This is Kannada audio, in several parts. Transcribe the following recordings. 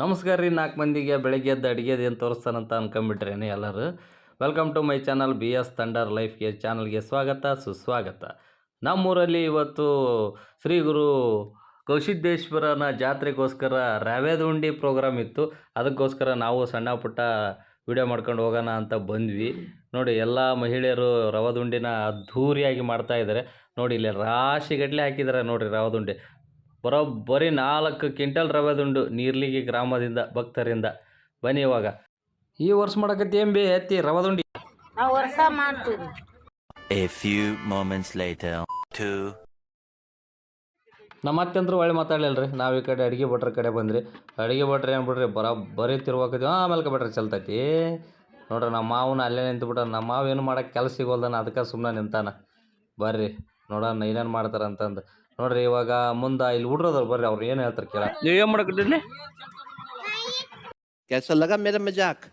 ನಮಸ್ಕಾರ ರೀ, ನಾಲ್ಕು ಮಂದಿಗೆ ಬೆಳಗ್ಗೆ ಎದ್ದು ಅಡುಗೆದು ಏನು ತೋರಿಸ್ತಾನಂತ ಅನ್ಕೊಂಬಿಟ್ರೇನೆ ಎಲ್ಲರೂ. Welcome to my channel B S thunder ಲೈಫ್ಗೆ ಚಾನಲ್ಗೆ ಸ್ವಾಗತ, ಸುಸ್ವಾಗತ. ನಮ್ಮೂರಲ್ಲಿ ಇವತ್ತು ಶ್ರೀ ಗುರು ಕೌಶಿದ್ದೇಶ್ವರನ ಜಾತ್ರೆಗೋಸ್ಕರ ರವೇದ ಉಂಡಿ ಪ್ರೋಗ್ರಾಮ್ ಇತ್ತು. ಅದಕ್ಕೋಸ್ಕರ ನಾವು ಸಣ್ಣ ಪುಟ್ಟ ವಿಡಿಯೋ ಮಾಡ್ಕೊಂಡು ಹೋಗೋಣ ಅಂತ ಬಂದ್ವಿ. ನೋಡಿ, ಎಲ್ಲ ಮಹಿಳೆಯರು ರವದುಂಡಿನ ಅದ್ಧೂರಿಯಾಗಿ ಮಾಡ್ತಾ ಇದ್ದಾರೆ. ನೋಡಿ, ಇಲ್ಲಿ ರಾಶಿಗಟ್ಟಲೆ ಹಾಕಿದ್ದಾರೆ ನೋಡಿರಿ ರವದುಂಡಿ ಬರೋಬ್ಬರಿ ನಾಲ್ಕು ಕ್ವಿಂಟಲ್ ರವೆದುಂಡು ನೀರ್ಲಿಗಿ ಗ್ರಾಮದಿಂದ ಭಕ್ತರಿಂದ. ಬನ್ನಿ ಇವಾಗ. ಈ ವರ್ಷ ಮಾಡಕತ್ತಿ ಏನ್ ಬಿ ಎತ್ತಿ ರವದುಂಡಿ? ನಾವು ವರ್ಷ ಮಾಡ್ತೀವಿ. A few moments later, two. ನಮ್ಮ ಅತ್ತೆಂದ್ರು ಒಳ್ಳೆ ಮಾತಾಡ್ಲಿಲ್ಲ ರೀ ನಾವು ಈ ಕಡೆ ಅಡುಗೆ ಭಟ್ರ ಕಡೆ ಬಂದ್ರಿ. ಅಡುಗೆ ಭಟ್ರು ಏನು ಬಿಡ್ರಿ ಬರೋಬ್ಬರಿ ತಿರ್ವಾಕತ್ತೀವಿ. ಆಮೇಲೆ ಬಿಟ್ರೆ ಚಲ್ತೈತಿ. ನೋಡ್ರಿ ನಮ್ಮ ಮಾವನ ಅಲ್ಲೇ ನಿಂತು ಬಿಟ್ಟ ನಮ್ಮ ಮಾವ ಏನು ಮಾಡಕ್ಕೆ ಕೆಲಸ ಸಿಗೋಲ್ದಾನ ಅದಕ್ಕೆ ಸುಮ್ಮನೆ ನಿಂತಾನ. ಬರ್ರಿ ನೋಡೋಣ ಏನೇನು ಮಾಡ್ತಾರ ಅಂತಂದು ನೋಡ್ರಿ ಇವಾಗ ಮುಂದೆ ಇಲ್ಲಿ ಹುಡ್ರದವ್ರು ಬರ್ರಿ ಅವ್ರು ಏನು ಹೇಳ್ತಾರೆ ಕೇಳ. ನೀವು ಏನು ಕೆಲ್ಸ ಕೆಲಸ ಲಗ ಮೇರ ಮಜಾಕ್.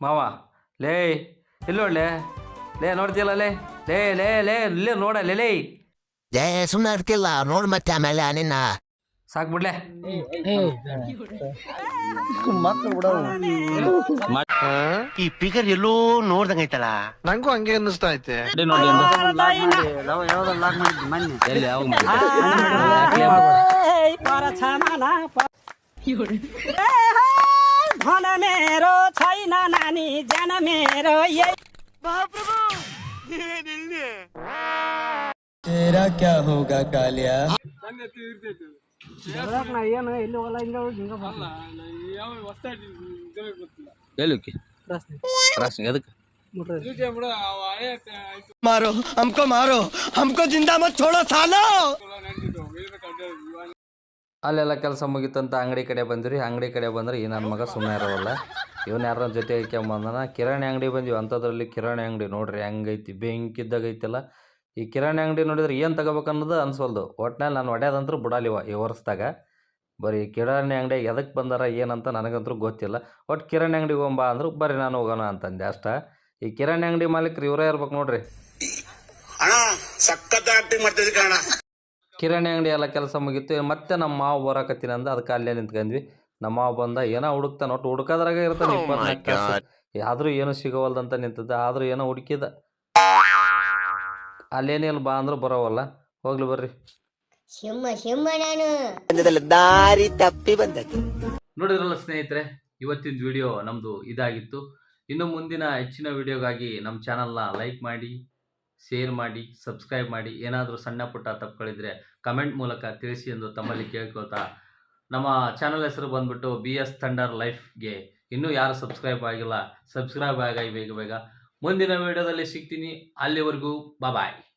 ಮಾವ ಲೇ ಇಲ್ಲೋಡ್ಲೆ ಲೇ ನೋಡ್ತಿಲ್ಲ ಲೇ. ಲೇ ಲೇ ಲೇ ಇಲ್ಲೇ ನೋಡಲ್ಲ ಲೇ ಸುಮ್ಮನೆ ಇರ್ತಿಲ್ಲ ನೋಡ್ ಮತ್ತೆ ಆಮೇಲೆ ನಿನ್ನ. ಸಾಕ್ ಬಿಡ್ಲೆ ಈ ಫಿಗರ್ ಎಲ್ಲೋ ನೋಡ್ದಂಗೈತಲ್ಲ ನಂಗೂ ಹಂಗೆ ಅನ್ನಿಸ್ತಾ ಐತೆ ನೋಡಿ ಎಲ್ಲಿ ಯಾವ धन मेरो छैन नानी जान मेरो ಮಾರೋ ಹಮ್ಕೋ ಮಾರೋ ಹಮ್ಕೋ ಜಿಂದಾ ಮತ್ ಛೋಡೋ ಸಾಲೋ ಅಲ್ಲೆಲ್ಲ ಕೆಲಸ ಮುಗಿತಂತ ಅಂಗಡಿ ಕಡೆ ಬಂದ್ರಿ ಅಂಗಡಿ ಕಡೆ ಬಂದ್ರೆ ಈ ನನ್ನ ಮಗ ಸುಮ್ಮನೆ ಇರೋಲ್ಲ ಇವನ್ ಯಾರನ್ನ ಜೊತೆ ಹಾಕ್ಯಂಬಂದನ ಕಿರಾಣಿ ಅಂಗಡಿ ಬಂದೀವಿ ಅಂಥದ್ರಲ್ಲಿ ಕಿರಾಣಿ ಅಂಗಡಿ ನೋಡ್ರಿ ಹೆಂಗೈತಿ ಬೆಂಕಿದ್ದಾಗ ಐತಲ್ಲ. ಈ ಕಿರಾಣಿ ಅಂಗಡಿ ನೋಡಿದ್ರೆ ಏನು ತಗೋಬೇಕು ಅನ್ನೋದು ಅನ್ಸೋಲ್ದು. ಒಟ್ನಲ್ಲಿ ನಾನು ಒಡೆಯದಂತರೂ ಬಿಡಲಿವ ಈ ವರ್ಷದಾಗ. ಬರೀ ಕಿರಾಣಿ ಅಂಗಡಿ ಎದಕ್ಕೆ ಬಂದಾರ ಏನಂತ ನನಗಂತೂ ಗೊತ್ತಿಲ್ಲ. ಒಟ್ಟು ಕಿರಾಣಿ ಅಂಗಡಿ ಹೋಗ್ಬಾ ಅಂದ್ರು ಬರೀ ನಾನು ಹೋಗೋಣ ಅಂತಂದೆ ಅಷ್ಟ. ಈ ಕಿರಾಣಿ ಅಂಗಡಿ ಮಾಲೀಕರು ಇವರೇ ಇರ್ಬೇಕು ನೋಡ್ರಿ. ಕಿರಾಣಿ ಅಂಗಡಿ ಎಲ್ಲ ಕೆಲಸ ಮುಗೀತು. ಮತ್ತೆ ನಮ್ಮ ಮಾವು ಬರಾಕತ್ತೀನಿ ಅಂದ ಅದಕ್ಕೆ ಅಲ್ಲೇ ನಿಂತ್ಕೊಂಡ್ವಿ ನಮ್ಮ ಮಾವ ಬಂದ ಏನೋ ಹುಡುಕ್ತಾನ ಒಟ್ಟು ಹುಡುಕೋದ್ರಾಗ ಇರ್ತಾನೆ ತಾಸು ಆದ್ರೂ ಏನು ಸಿಗೋವಲ್ದಂತ ನಿಂತದ ಆದ್ರೂ ಏನೋ ಹುಡುಕಿದ. ಅಲ್ಲೇನಿಲ್ಲ ಬಾ ಅಂದ್ರೆ ಬರೋವಲ್ಲ ಹೋಗ್ಲಿ ಬರ್ರಿ. ನಾನು. ದಾರಿ ತಪ್ಪಿ ಬಂದದ್ದು. ನೋಡಿದ್ರಲ್ಲ ಸ್ನೇಹಿತರೆ ಇವತ್ತಿನ ವಿಡಿಯೋ ನಮ್ಮದು ಇದಾಗಿತ್ತು. ಇನ್ನು ಮುಂದಿನ ಹೆಚ್ಚಿನ ವಿಡಿಯೋಗಾಗಿ ನಮ್ಮ ಚಾನಲ್ನ ಲೈಕ್ ಮಾಡಿ ಶೇರ್ ಮಾಡಿ ಸಬ್ಸ್ಕ್ರೈಬ್ ಮಾಡಿ. ಏನಾದರೂ ಸಣ್ಣ ಪುಟ್ಟ ತಪ್ಪುಗಳಿದ್ರೆ ಕಮೆಂಟ್ ಮೂಲಕ ತಿಳಿಸಿ ಎಂದು ತಮ್ಮಲ್ಲಿ ಕೇಳ್ಕೊತಾ ನಮ್ಮ ಚಾನಲ್ ಹೆಸರು ಬಂದ್ಬಿಟ್ಟು ಬಿ ಎಸ್ ಥಂಡರ್ ಲೈಫ್ಗೆ ಇನ್ನೂ ಯಾರು ಸಬ್ಸ್ಕ್ರೈಬ್ ಆಗಿಲ್ಲ ಸಬ್ಸ್ಕ್ರೈಬ್ ಆಗಿ ಬೇಗ ಬೇಗ. ಮುಂದಿನ ವಿಡಿಯೋದಲ್ಲಿ ಸಿಗ್ತೀನಿ. ಅಲ್ಲಿವರೆಗೂ ಬಾಯ್